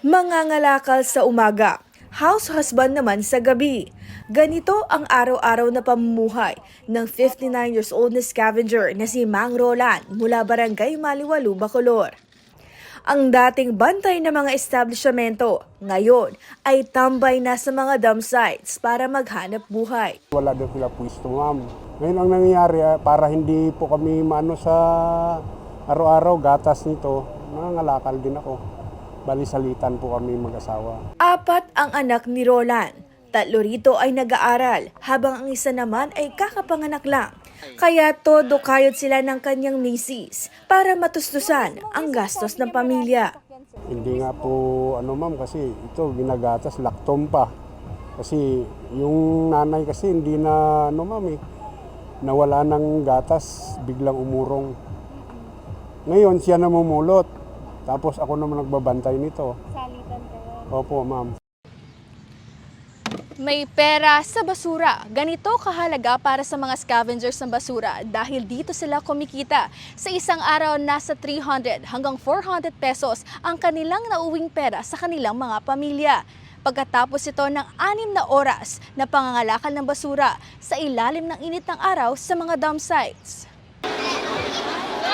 Mangangalakal sa umaga, house husband naman sa gabi. Ganito ang araw-araw na pamumuhay ng 59 years old na scavenger na si Mang Roland mula Barangay Maliwalu, Bacolor. Ang dating bantay ng mga establishmento ngayon ay tambay na sa mga dump sites para maghanap buhay. Wala daw sila pwesto, ma'am. Ngayon ang nangyayari, ah, para hindi po kami maano sa araw-araw gatas nito, nangangalakal din ako. Balisalitan po kami mag-asawa. Apat ang anak ni Roland. Tatlo rito ay nag-aaral, habang ang isa naman ay kakapanganak lang. Kaya todo kayod sila ng kanyang misis para matustusan ang gastos ng pamilya. Hindi nga po, ano ma'am, kasi ito ginagatas, laktom pa. Kasi yung nanay kasi hindi na, ano ma'am eh, nawala ng gatas, biglang umurong. Ngayon siya namumulot. Tapos ako naman nagbabantay nito. Salitan kayo. Opo, ma'am. May pera sa basura. Ganito kahalaga para sa mga scavengers ng basura dahil dito sila kumikita. Sa isang araw, nasa 300 hanggang 400 pesos ang kanilang nauwing pera sa kanilang mga pamilya. Pagkatapos ito ng anim na oras na pangangalakal ng basura sa ilalim ng init ng araw sa mga dump sites.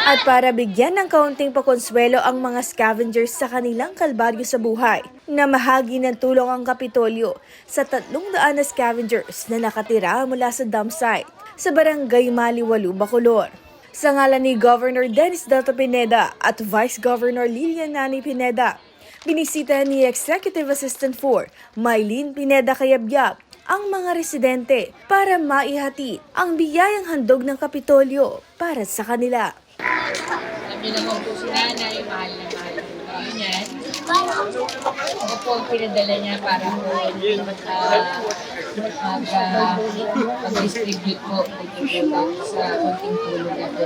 At para bigyan ng kaunting pakonsuelo ang mga scavengers sa kanilang kalbaryo sa buhay, na mahagi ng tulong ang Kapitolyo sa tatlong daan na scavengers na nakatira mula sa dump site sa barangay Maliwalu, Bacolor. Sa ngalan ni Governor Dennis Delta Pineda at Vice Governor Lilian Nani Pineda, binisita ni Executive Assistant 4 Mylene Pineda Kayabyab ang mga residente para maihati ang biyayang handog ng Kapitolyo para sa kanila. Niyo naman po si nanay, mahal na mahal po kami niyan. Ako po ang pinadala niya para po mag, uh, mag-distribute po sa konting tulong na po.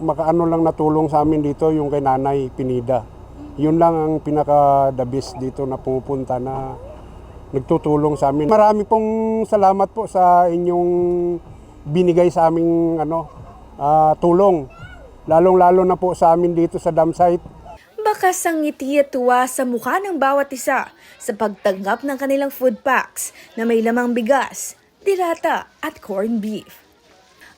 Makaano lang natulong sa amin dito yung kay Nanay Pinida. Yun lang ang pinaka-the best dito na pumupunta na nagtutulong sa amin. Marami pong salamat po sa inyong binigay sa aming ano, ah, tulong. Lalong-lalo na po sa amin dito sa dam site. Bakas ang ngiti at tuwa sa mukha ng bawat isa sa pagtanggap ng kanilang food packs na may lamang bigas, dirata at corned beef.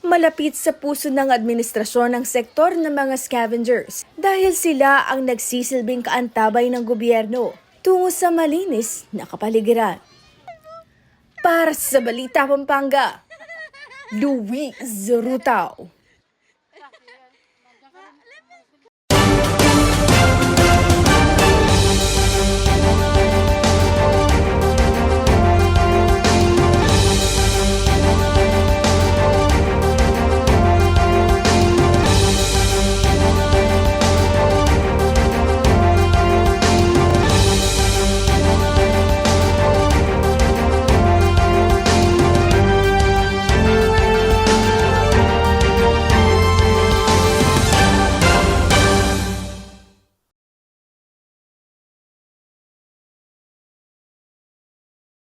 Malapit sa puso ng administrasyon ng sektor ng mga scavengers dahil sila ang nagsisilbing kaantabay ng gobyerno tungo sa malinis na kapaligiran. Para sa Balita Pampanga, Luis Zurutao.